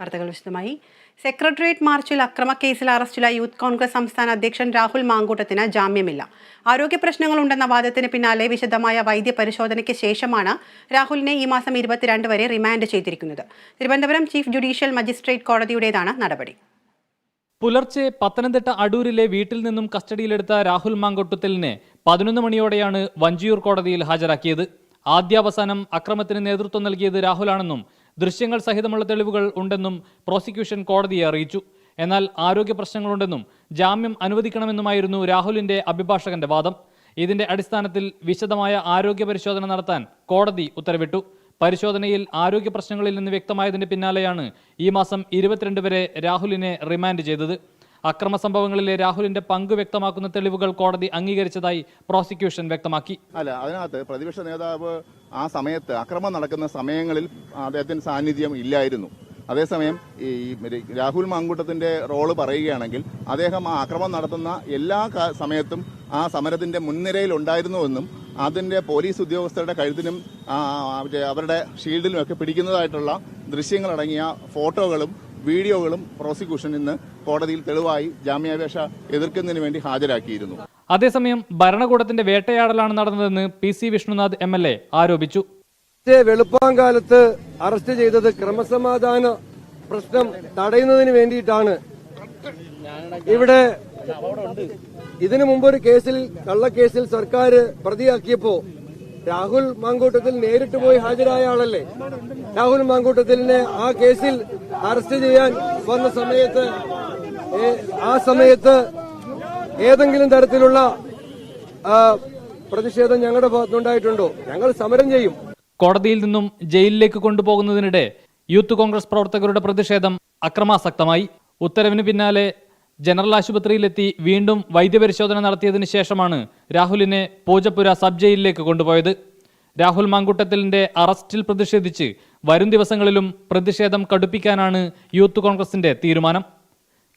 വാർത്തകൾ വിശദമായി. സെക്രട്ടേറിയറ്റ് മാർച്ചിൽ അക്രമക്കേസിൽ അറസ്റ്റിലായ യൂത്ത് കോൺഗ്രസ് സംസ്ഥാന അധ്യക്ഷൻ രാഹുൽ മാങ്കൂട്ടത്തിന് ജാമ്യമില്ല. ആരോഗ്യ പ്രശ്നങ്ങളുണ്ടെന്ന വാദത്തിന് പിന്നാലെ വിശദമായ വൈദ്യ പരിശോധനയ്ക്ക് ശേഷമാണ് രാഹുലിനെ ഈ മാസം ഇരുപത്തിരണ്ട് വരെ റിമാൻഡ് ചെയ്തിരിക്കുന്നത്. തിരുവനന്തപുരം ചീഫ് ജുഡീഷ്യൽ മജിസ്ട്രേറ്റ് കോടതിയുടേതാണ് നടപടി. പുലർച്ചെ പത്തനംതിട്ട അടൂരിലെ വീട്ടിൽ നിന്നും കസ്റ്റഡിയിലെടുത്ത രാഹുൽ മാങ്കൊട്ടുത്തലിനെ പതിനൊന്ന് മണിയോടെയാണ് വഞ്ചിയൂർ കോടതിയിൽ ഹാജരാക്കിയത്. ആദ്യാവസാനം അക്രമത്തിന് നേതൃത്വം നൽകിയത് രാഹുലാണെന്നും ദൃശ്യങ്ങൾ സഹിതമുള്ള തെളിവുകൾ ഉണ്ടെന്നും പ്രോസിക്യൂഷൻ കോടതിയെ അറിയിച്ചു. എന്നാൽ ആരോഗ്യ പ്രശ്നങ്ങളുണ്ടെന്നും ജാമ്യം അനുവദിക്കണമെന്നുമായിരുന്നു രാഹുലിന്റെ അഭിഭാഷകന്റെ വാദം. ഇതിന്റെ അടിസ്ഥാനത്തിൽ വിശദമായ ആരോഗ്യ പരിശോധന നടത്താൻ കോടതി ഉത്തരവിട്ടു. പരിശോധനയിൽ ആരോഗ്യ പ്രശ്നങ്ങളിൽ നിന്ന് വ്യക്തമായതിന്റെ പിന്നാലെയാണ് ഈ മാസം ഇരുപത്തിരണ്ട് വരെ രാഹുലിനെ റിമാൻഡ് ചെയ്തത്. അക്രമ സംഭവങ്ങളിലെ രാഹുലിന്റെ പങ്ക് വ്യക്തമാക്കുന്ന തെളിവുകൾ കോടതി അംഗീകരിച്ചതായി പ്രോസിക്യൂഷൻ വ്യക്തമാക്കി. അല്ല അതിനകത്ത് പ്രതിപക്ഷ നേതാവ് ആ സമയത്ത് അക്രമം നടക്കുന്ന സമയങ്ങളിൽ അദ്ദേഹത്തിന് സാന്നിധ്യം ഇല്ലായിരുന്നു. അതേസമയം ഈ രാഹുൽ മാങ്കൂട്ടത്തിന്റെ റോൾ പറയുകയാണെങ്കിൽ അദ്ദേഹം ആ അക്രമം നടത്തുന്ന എല്ലാ സമയത്തും ആ സമരത്തിന്റെ മുൻനിരയിൽ ഉണ്ടായിരുന്നുവെന്നും അതിന്റെ പോലീസ് ഉദ്യോഗസ്ഥരുടെ കഴുത്തിനും അവരുടെ ഷീൽഡിലും ഒക്കെ പിടിക്കുന്നതായിട്ടുള്ള ദൃശ്യങ്ങളടങ്ങിയ ഫോട്ടോകളും വീഡിയോകളും പ്രോസിക്യൂഷൻ ഇന്ന് കോടതിയിൽ തെളിവായി ജാമ്യാപേക്ഷ എതിർക്കുന്നതിന് വേണ്ടി ഹാജരാക്കിയിരുന്നു. അതേസമയം ഭരണകൂടത്തിന്റെ വേട്ടയാടലാണ് നടന്നതെന്ന് P C Vishnunath M L A ആരോപിച്ചു. വെളുപ്പാങ്കാലത്ത് അറസ്റ്റ് ചെയ്തത് ക്രമസമാധാന പ്രശ്നം തടയുന്നതിന് വേണ്ടിയിട്ടാണ്. ഇവിടെ ഇതിനു മുമ്പ് ഒരു കേസിൽ കള്ളക്കേസിൽ സർക്കാർ പ്രതിയാക്കിയപ്പോ രാഹുൽ മാങ്കൂട്ടത്തിൽ നേരിട്ട് പോയി ഹാജരായ ആളല്ലേ? രാഹുൽ മാങ്കൂട്ടത്തിലിനെ ആ കേസിൽ അറസ്റ്റ് ചെയ്യാൻ വന്ന സമയത്ത് ആ സമയത്ത് ഏതെങ്കിലും തരത്തിലുള്ള പ്രതിഷേധം ഞങ്ങളുടെ ഭാഗത്തുനിന്നുണ്ടായിട്ടുണ്ടോ? ഞങ്ങൾ സമരം ചെയ്യും. കോടതിയിൽ നിന്നും ജയിലിലേക്ക് കൊണ്ടുപോകുന്നതിനിടെ യൂത്ത് കോൺഗ്രസ് പ്രവർത്തകരുടെ പ്രതിഷേധം അക്രമാസക്തമായി. ഉത്തരവിന് പിന്നാലെ ജനറൽ ആശുപത്രിയിലെത്തി വീണ്ടും വൈദ്യപരിശോധന നടത്തിയതിനു ശേഷമാണ് രാഹുലിനെ പൂജപ്പുര സബ് ജയിലിലേക്ക് കൊണ്ടുപോയത്. രാഹുൽ മാങ്കുട്ടത്തിലിന്റെ അറസ്റ്റിൽ പ്രതിഷേധിച്ച് വരും ദിവസങ്ങളിലും പ്രതിഷേധം കടുപ്പിക്കാനാണ് യൂത്ത് കോൺഗ്രസിന്റെ തീരുമാനം.